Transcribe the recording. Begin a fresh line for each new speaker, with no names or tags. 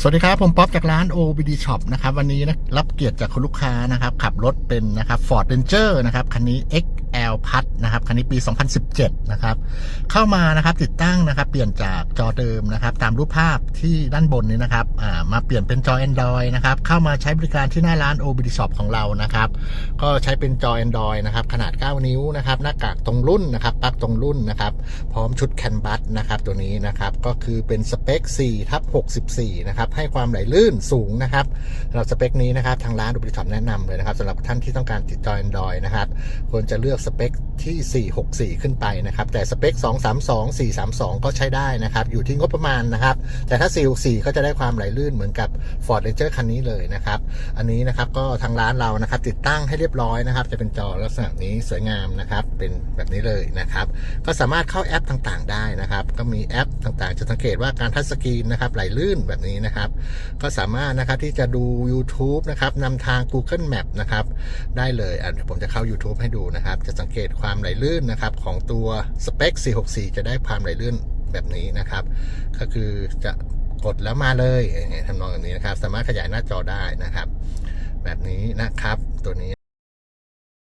สวัสดีครับ ผมป๊อปจากร้าน OBD Shop นะครับ วันนี้นะรับเกียรติจากคุณลูกค้านะครับ ขับรถเป็นนะครับ Ford Ranger นะครับ คันนี้ XL พัดนะครับคันนี้ปี 2017 นะครับ เข้ามานะครับติดตั้งนะครับ เปลี่ยนจากจอเดิมนะครับ ตามรูปภาพที่ด้านบนนี้นะครับมาเปลี่ยนเป็นจอ Android นะครับ เข้ามาใช้บริการที่หน้าร้าน OBD Shop ของเรานะครับ ก็ใช้เป็นจอ Android นะครับ ขนาด 9 นิ้วนะครับ หน้ากากตรงรุ่นนะครับปลั๊กตรงรุ่นนะครับ พร้อมชุดแคนบัสนะครับตัวนี้นะครับ ก็คือเป็นสเปค4ทับ64 นะครับ ให้ความไหลลื่นสูงนะครับสำหรับสเปคนี้นะครับทางร้านดูบริษัทแนะนำเลยนะครับสำหรับท่านที่ต้องการติดจอ Android นะครับควรจะเลือกสเปคที่ 464 ขึ้นไปนะครับ แต่สเปค 232 432 ก็ใช้ได้นะครับ อยู่ที่งบประมาณนะครับ แต่ถ้า 464 ก็จะได้ความไหลลื่นเหมือนกับ Ford Ranger คันนี้เลยนะครับ อันนี้นะครับก็ทางร้านเรานะครับ ติดตั้งให้เรียบร้อยนะครับ จะเป็นจอลักษณะนี้สวยงามนะครับ เป็นแบบนี้เลยนะครับ ก็สามารถเข้าแอปต่างๆ ได้นะครับ ก็มีแอปต่างๆ จะสังเกตว่าการทัชสกรีนนะครับไหลลื่นแบบนี้นะครับ ก็สามารถนะครับที่จะดู YouTube นะครับนำทาง Google Map นะครับ ได้เลยอะเดี๋ยวผมจะเข้า YouTube ให้ดูนะครับ จะสังเกตความไหลลื่นนะครับของตัวสเปค 464 จะได้ความไหลลื่นแบบนี้นะครับ ก็คือจะกดแล้วมาเลยอย่างเงี้ยทำนองแบบนี้นะครับ สามารถขยายหน้าจอได้นะครับ แบบนี้นะครับตัวนี้